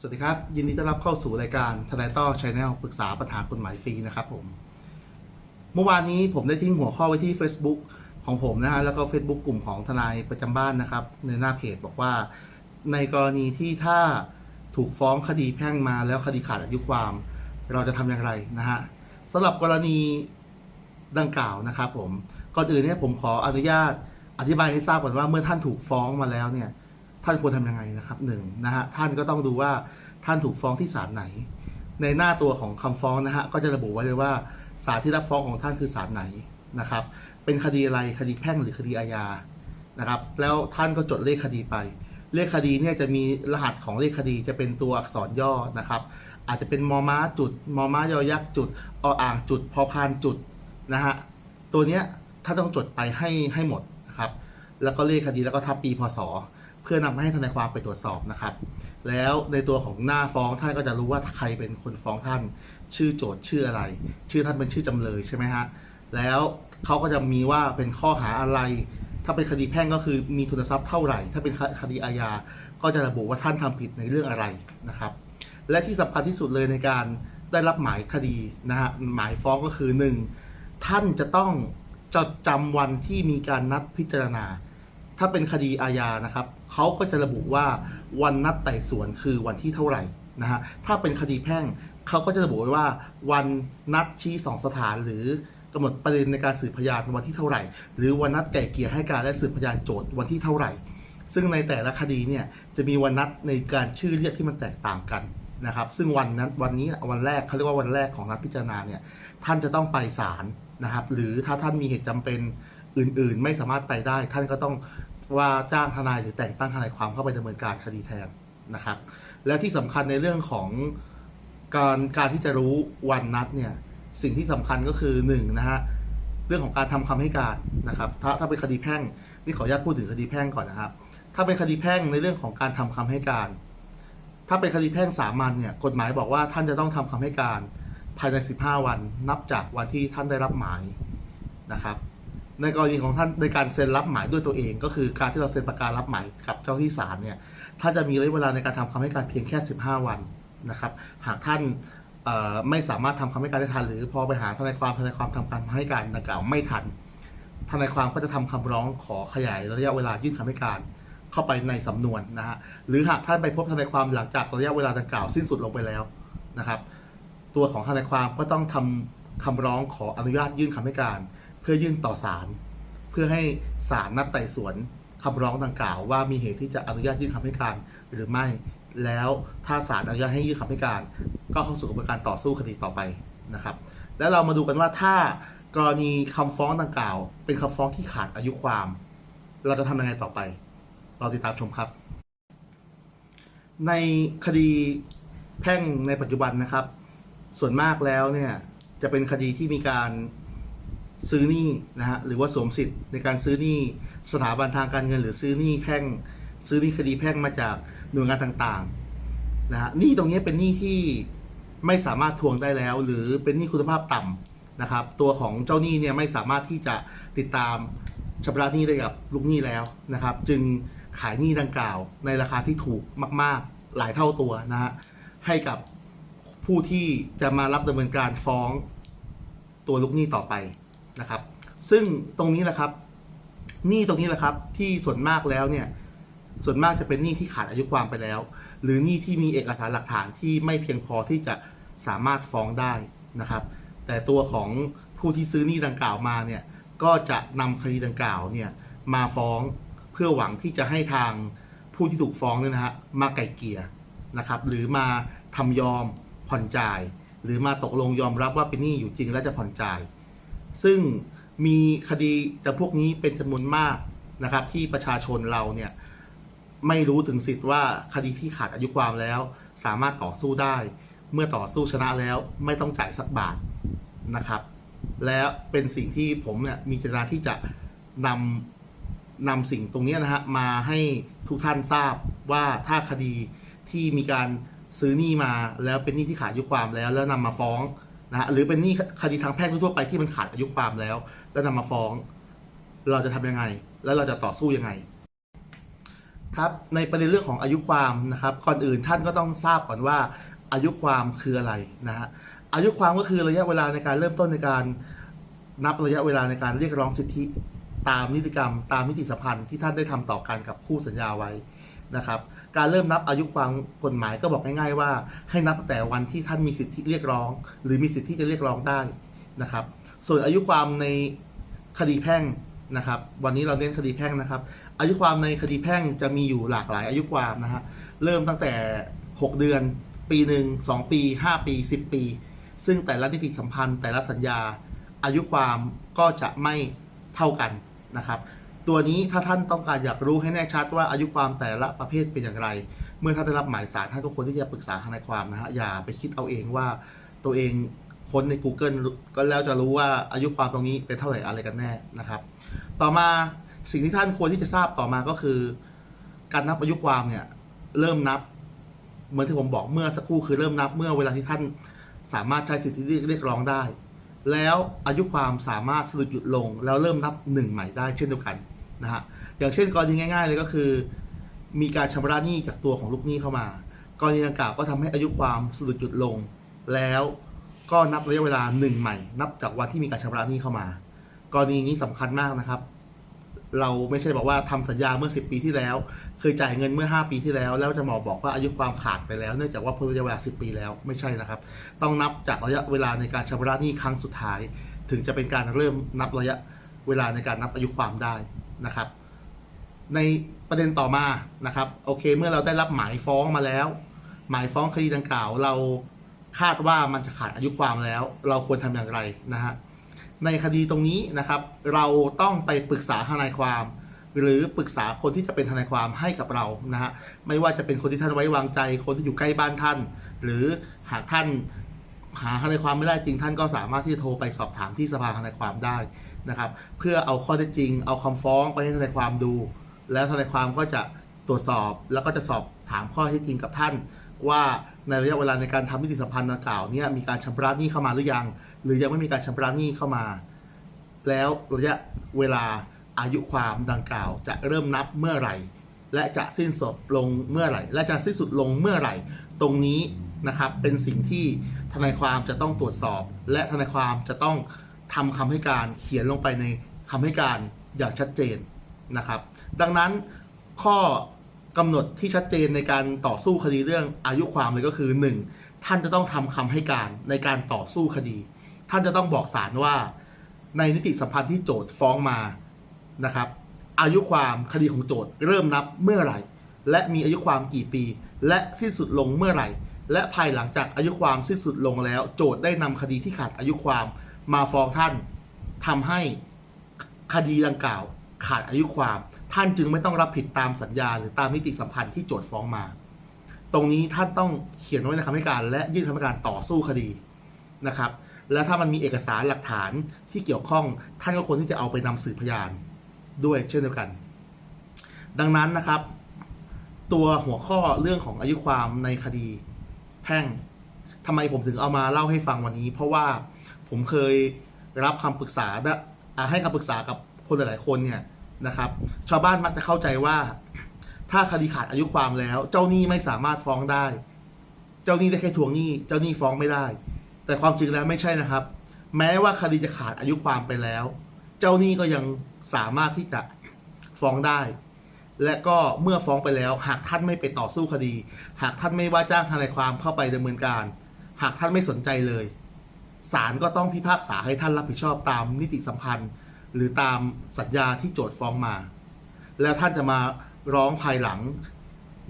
สวัสดีครับ ยินดีต้อนรับเข้าสู่รายการทนายต้อชแนลปรึกษาปัญหากฎหมายฟรีนะครับผม เมื่อวานนี้ผมได้ทิ้งหัวข้อไว้ที่ Facebook ของผมนะฮะแล้วก็ Facebook กลุ่มของทนายประจำบ้านนะครับ ในหน้าเพจบอกว่า ในกรณีที่ถ้าถูกฟ้องคดีแพ่งมาแล้วคดีขาดอายุความ เราจะทำอย่างไรนะฮะสำหรับกรณีดังกล่าวนะครับผมก่อนอื่นเนี่ยผมขออนุญาตอธิบายให้ทราบก่อนว่าเมื่อท่านถูกฟ้องมาแล้วเนี่ย ท่านควรทำยังไงนะครับหนึ่งนะฮะท่านก็ต้องดูว่าท่านถูกฟ้องที่ศาลไหน ในหน้าตัวของคำฟ้องนะฮะก็จะระบุไว้เลยว่าศาลที่รับฟ้องของท่านคือศาลไหนนะครับ เป็นคดีอะไรคดีแพ่งหรือคดีอาญานะครับ แล้วท่านก็จดเลขคดีไป เลขคดีเนี่ยจะมีรหัสของเลขคดีจะเป็นตัวอักษรย่อนะครับ อาจจะเป็นมอม้าจุดมอม้ายอยักษ์จุดออ่างจุดพอพานจุดนะฮะตัวเนี้ยท่านต้องจดไปให้ให้หมดนะครับ แล้วก็เลขคดีแล้วก็ทับปีพศ พื่อนำมาให้ทนายความไปตรวจสอบนะครับ แล้วในตัวของหน้าฟ้องท่านก็จะรู้ว่าใครเป็นคนฟ้องท่าน ชื่อโจทย์ชื่ออะไร ชื่อท่านเป็นชื่อจำเลยใช่ไหมฮะแล้วเขาก็จะมีว่าเป็นข้อหาอะไร ถ้าเป็นคดีแพ่งก็คือมีทุนทรัพย์เท่าไหร่ ถ้าเป็นคดีอาญาก็จะระบุว่าท่านทำผิดในเรื่องอะไรนะครับ และที่สำคัญที่สุดเลยในการได้รับหมายคดีนะฮะหมายฟ้องก็คือหนึ่งท่านจะต้องจดจำวันที่มีการนัดพิจารณา ถ้าเป็นคดีอาญานะครับเขาก็จะระบุว่าวันนัดไต่สวนคือวันที่เท่าไหร่นะฮะถ้าเป็นคดีแพ่งเขาก็จะระบุไว้ว่าวันนัดชี้สองสถานหรือกำหนดประเด็นในการสืบพยานวันที่เท่าไหร่ หรือวันนัดไก่เกี่ยให้การและสืบพยานโจทย์วันที่เท่าไหร่ ซึ่งในแต่ละคดีเนี่ยจะมีวันนัดในการชื่อเรียกที่มันแตกต่างกันนะครับ ซึ่งวันนั้นวันนี้วันแรกเขาเรียกว่าวันแรกของนัดพิจารณาเนี่ยท่านจะต้องไปศาลนะครับ หรือถ้าท่านมีเหตุจำเป็นอื่น ๆ ไม่สามารถไปได้ ท่านก็ต้อง ว่าจ้างทนายหรือแต่งตั้งทนายความเข้าไปดำเนินการคดีแทนนะครับ และที่สำคัญในเรื่องของการการที่จะรู้วันนัดเนี่ยสิ่งที่สำคัญก็คือหนึ่งนะฮะเรื่องของการทำคำให้การนะครับถ้าถ้าเป็นคดีแพ่งนี่ขออนุญาตพูดถึงคดีแพ่งก่อนนะครับ ถ้าเป็นคดีแพ่งในเรื่องของการทำคำให้การ ถ้าเป็นคดีแพ่งสามัญเนี่ยกฎหมายบอกว่าท่านจะต้องทำคำให้การภายใน 15 วัน นับจากวันที่ท่านได้รับหมายนะครับ ในกรณีของท่านในการเซ็นรับหมายด้วยตัวเอง ก็คือการที่เราเซ็นประการับหมายกับเจ้าที่ศาลเนี่ยท่านจะมีระยะเวลาในการทำคำให้การเพียงแค่ 15 วันนะครับ หากท่านไม่สามารถทำคำให้การได้ทัน หรือพอไปหาทนายความทนายความทำการให้การดังกล่าวไม่ทันทนายความก็จะทำคำร้องขอขยายระยะเวลายื่นคำให้การเข้าไปในสำนวนนะฮะหรือหากท่านไปพบทนายความหลังจากระยะเวลาดังกล่าวสิ้นสุดลงไปแล้วนะครับ ตัวของทนายความก็ต้องทำคำร้องขออนุญาตยื่นคำให้การ พื่อยื่นต่อศาลเพื่อให้ศาลนัดไต่สวนคำร้องดังกล่าว ว่ามีเหตุที่จะอนุญาตยื่นคำให้การหรือไม่ แล้วถ้าศาลอนุญาตให้ยื่นคำให้การ ก็เข้าสู่กระบวนการต่อสู้คดีต่อไปนะครับ แล้วเรามาดูกันว่าถ้ากรณีคำฟ้องดังกล่าว เป็นคำฟ้องที่ขาดอายุความ เราจะทำยังไงต่อไปเราติดตามชมครับ ในคดีแพ่งในปัจจุบันนะครับ ส่วนมากแล้วเนี่ยจะเป็นคดีที่มีการ ซื้อหนี้นะฮะหรือว่าสวมสิทธิ์ในการซื้อหนี้สถาบันทางการเงิน หรือซื้อหนี้แพ่ง ซื้อหนี้คดีแพ่งมาจากหน่วยงานต่างๆนะฮะหนี้ตรงนี้เป็นหนี้ที่ไม่สามารถทวงได้แล้ว หรือเป็นหนี้คุณภาพต่ำนะครับ ตัวของเจ้าหนี้เนี่ยไม่สามารถที่จะติดตามชำระหนี้ได้กับลูกหนี้แล้วนะครับ จึงขายหนี้ดังกล่าว ในราคาที่ถูกมาก ๆ หลายเท่าตัวนะฮะให้กับผู้ที่จะมารับดำเนินการฟ้องตัวลูกหนี้ต่อไป นะครับ ซึ่งตรงนี้แหละครับหนี้ตรงนี้แหละครับที่ส่วนมากแล้วเนี่ยส่วนมากจะเป็นหนี้ที่ขาดอายุความไปแล้ว หรือหนี้ที่มีเอกสารหลักฐานที่ไม่เพียงพอที่จะสามารถฟ้องได้นะครับ แต่ตัวของผู้ที่ซื้อหนี้ดังกล่าวมาเนี่ยก็จะนำคดีดังกล่าวเนี่ยมาฟ้องเพื่อหวังที่จะให้ทางผู้ที่ถูกฟ้องเนี่ยนะฮะมาไกลเกลี่ยนะครับหรือมาทำยอมผ่อนจ่าย หรือมาตกลงยอมรับว่าเป็นหนี้อยู่จริงและจะผ่อนจ่าย ซึ่งมีคดีจำพวกนี้เป็นจำนวนมากนะครับ ที่ประชาชนเราเนี่ยไม่รู้ถึงสิทธิ์ว่าคดีที่ขาดอายุความแล้ว สามารถต่อสู้ได้ เมื่อต่อสู้ชนะแล้วไม่ต้องจ่ายสักบาทนะครับ และเป็นสิ่งที่ผมเนี่ยมีเจตนาที่จะนำนำสิ่งตรงนี้นะฮะมาให้ทุกท่านทราบว่าถ้าคดีที่มีการซื้อหนี้มาแล้วเป็นหนี้ที่ขาดอายุความแล้วแล้วนำมาฟ้อง นะฮะหรือเป็นหนี้คดีทางแพ่งทั่วไปที่มันขาดอายุความแล้ว แล้วนำมาฟ้อง เราจะทำยังไง แล้วเราจะต่อสู้ยังไง ครับในประเด็นเรื่องของอายุความนะครับก่อนอื่นท่านก็ต้องทราบก่อนว่าอายุความคืออะไรนะฮะอายุความก็คือระยะเวลาในการเริ่มต้นในการนับระยะเวลาในการเรียกร้องสิทธิ ตามนิติกรรม ตามนิติสัมพันธ์ที่ท่านได้ทำต่อกันกับคู่สัญญาไว้ นะครับ การเริ่มนับอายุความกฎหมายก็บอกง่ายๆ ว่าให้นับแต่วันที่ท่านมีสิทธิเรียกร้อง หรือมีสิทธิที่จะเรียกร้องได้นะครับ ส่วนอายุความในคดีแพ่งนะครับ วันนี้เราเน้นคดีแพ่งนะครับ อายุความในคดีแพ่งจะมีอยู่หลากหลายอายุความนะฮะเริ่มตั้งแต่ 6 เดือน ปีหนึ่ง2ปี 5 ปี 10 ปี ซึ่งแต่ละนิติสัมพันธ์แต่ละสัญญาอายุความก็จะไม่เท่ากันนะครับ ตัวนี้ถ้าท่านต้องการอยากรู้ให้แน่ชัดว่าอายุความแต่ละประเภทเป็นอย่างไร เมื่อท่านได้รับหมายสารท่านก็ควรที่จะปรึกษาทนายความนะฮะอย่าไปคิดเอาเองว่าตัวเองค้นใน Google ก็แล้วจะรู้ว่าอายุความตรงนี้เป็นเท่าไหร่อะไรกันแน่นะครับ ต่อมาสิ่งที่ท่านควรที่จะทราบต่อมาก็คือ การนับอายุความเนี่ยเริ่มนับ เหมือนที่ผมบอกเมื่อสักครู่คือเริ่มนับเมื่อเวลาที่ท่านสามารถใช้สิทธิเรียกร้องได้ แล้วอายุความสามารถสรุปหยุดลง แล้วเริ่มนับหนึ่งใหม่ได้เช่นเดียวกัน นะฮะอย่างเช่นกรณีง่าย ๆ เลยก็คือ มีการชำระหนี้จากตัวของลูกหนี้เข้ามากรณีดังกล่าวก็ทำให้อายุความสรุปหยุดลง แล้วก็นับระยะเวลาหนึ่งใหม่ นับจากวันที่มีการชำระหนี้เข้ามากรณีนี้สำคัญมากนะครับ เราไม่ใช่บอกว่าทำสัญญาเมื่อ 10 ปีที่แล้ว เคยจ่ายเงินเมื่อ 5 ปีที่แล้ว แล้วจะหมาบอกว่าอายุความขาดไปแล้ว เนื่องจากว่าพ้นระยะเวลา 10 ปีแล้วไม่ใช่นะครับ ต้องนับจากระยะเวลาในการชำระหนี้ครั้งสุดท้าย ถึงจะเป็นการเริ่มนับระยะเวลาในการนับอายุความได้ นะครับ ในประเด็นต่อมานะครับโอเค เมื่อเราได้รับหมายฟ้องมาแล้ว หมายฟ้องคดีดังกล่าว เราคาดว่ามันจะขาดอายุความแล้ว เราควรทำอย่างไรนะฮะในคดีตรงนี้นะครับ เราต้องไปปรึกษาทนายความ หรือปรึกษาคนที่จะเป็นทนายความให้กับเรานะฮะไม่ว่าจะเป็นคนที่ท่านไว้วางใจ คนที่อยู่ใกล้บ้านท่าน หรือหากท่านหาทนายความไม่ได้จริงท่านก็สามารถที่จะโทรไปสอบถามที่สภาทนายความได้ นะครับ เพื่อเอาข้อเท็จจริง เอาคำฟ้องไปให้ทนายความดู แล้วทนายความก็จะตรวจสอบแล้วก็จะสอบถามข้อเท็จจริงกับท่าน ว่าในระยะเวลาในการทำนิติสัมพันธ์ดังกล่าวเนี่ยมีการชำระหนี้เข้ามาหรือยัง หรือยังไม่มีการชำระหนี้เข้ามา แล้วระยะเวลาอายุความดังกล่าว จะเริ่มนับเมื่อไหร่ และจะสิ้นสุดลงเมื่อไหร่ และจะสิ้นสุดลงเมื่อไหร่ ตรงนี้นะครับเป็นสิ่งที่ทนายความจะต้องตรวจสอบ และทนายความจะต้อง ทำคำให้การเขียนลงไปในคำให้การอย่างชัดเจนนะครับ ดังนั้นข้อกำหนดที่ชัดเจนในการต่อสู้คดีเรื่องอายุความเลยก็คือ 1. ท่านจะต้องทำคำให้การในการต่อสู้คดี ท่านจะต้องบอกศาลว่า ในนิติสัมพันธ์ที่โจทย์ฟ้องมานะครับ อายุความคดีของโจทย์เริ่มนับเมื่อไหร่ และมีอายุความกี่ปี และสิ้นสุดลงเมื่อไหร่ และภายหลังจากอายุความสิ้นสุดลงแล้ว โจทย์ได้นำคดีที่ขาดอายุความ มาฟ้องท่านทำให้คดีดังกล่าว ขาดอายุความ ท่านจึงไม่ต้องรับผิดตามสัญญา หรือตามนิติสัมพันธ์ที่โจทย์ฟ้องมา ตรงนี้ท่านต้องเขียนไว้ในคำให้การ และยื่นคำให้การต่อสู้คดีนะครับ และถ้ามันมีเอกสารหลักฐานที่เกี่ยวข้อง ท่านก็ควรที่จะเอาไปนำสืบพยานด้วยเช่นเดียวกัน ดังนั้นนะครับ ตัวหัวข้อเรื่องของอายุความในคดีแพ่งทำไมผมถึงเอามาเล่าให้ฟังวันนี้ เพราะว่า ผมเคยรับคำปรึกษาและให้คำปรึกษากับคนหลาย ๆ คนเนี่ยนะครับ ชาวบ้านมักจะเข้าใจว่า ถ้าคดีขาดอายุความแล้ว เจ้าหนี้ไม่สามารถฟ้องได้ เจ้าหนี้ได้แค่ทวงหนี้ เจ้าหนี้ฟ้องไม่ได้ แต่ความจริงแล้วไม่ใช่นะครับ แม้ว่าคดีจะขาดอายุความไปแล้ว เจ้าหนี้ก็ยังสามารถที่จะฟ้องได้ และก็เมื่อฟ้องไปแล้ว หากท่านไม่ไปต่อสู้คดี หากท่านไม่ว่าจ้างทนายความเข้าไปดำเนินการ หากท่านไม่สนใจเลย ศาลก็ต้องพิพากษาให้ท่านรับผิดชอบตามนิติสัมพันธ์ หรือตามสัญญาที่โจทย์ฟ้องมา แล้วท่านจะมาร้องภายหลัง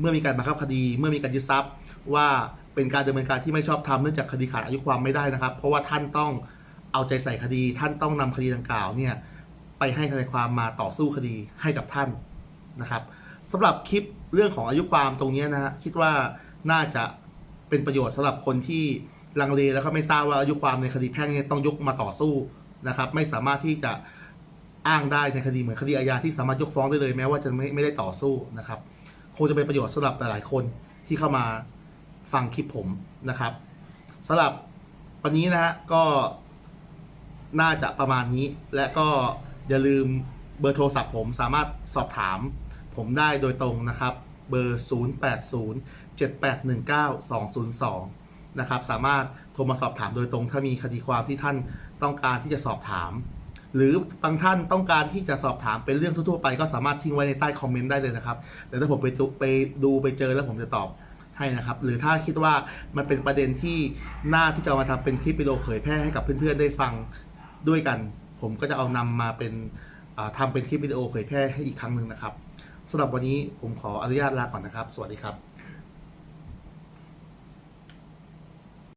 เมื่อมีการบังคับคดี เมื่อมีการยึดทรัพย์ว่าเป็นการดำเนินการที่ไม่ชอบธรรมเนื่องจากคดีขาดอายุความไม่ได้นะครับ เพราะว่าท่านต้องเอาใจใส่คดี ท่านต้องนำคดีดังกล่าวเนี่ยไปให้ทนายความมาต่อสู้คดีให้กับท่านนะครับสำหรับคลิปเรื่องของอายุความตรงนี้นะฮะคิดว่าน่าจะเป็นประโยชน์สำหรับคนที่ ลังเลแล้วก็ไม่ทราบว่าอายุความในคดีแพ่งเนี่ยต้องยกมาต่อสู้นะครับ ไม่สามารถที่จะอ้างได้ในคดีเหมือนคดีอาญาที่สามารถยกฟ้องได้เลยแม้ว่าจะไม่ไม่ได้ต่อสู้นะครับคงจะเป็นประโยชน์สำหรับหลายๆคนที่เข้ามาฟังคลิปผมนะครับสำหรับวันนี้นะฮะก็น่าจะประมาณนี้ และก็อย่าลืมเบอร์โทรศัพท์ผมสามารถสอบถามผมได้โดยตรงนะครับ เบอร์ 0807819202 นะครับ สามารถโทรมาสอบถามโดยตรง ถ้ามีคดีความที่ท่านต้องการที่จะสอบถาม หรือบางท่านต้องการที่จะสอบถามเป็นเรื่องทั่วๆไป ก็สามารถทิ้งไว้ในใต้คอมเมนต์ได้เลยนะครับเดี๋ยวถ้าผมไปดูไปดูไปเจอแล้วผมจะตอบให้นะครับ หรือถ้าคิดว่ามันเป็นประเด็นที่น่าที่จะมาทำเป็นคลิปวิดีโอเผยแพร่ให้กับเพื่อนๆได้ฟังด้วยกัน ผมก็จะเอานำมาเป็นอ่าทำเป็นคลิปวิดีโอเผยแพร่ให้อีกครั้งหนึ่งนะครับสำหรับวันนี้ผมขออนุญาตลาก่อนนะครับ สวัสดีครับ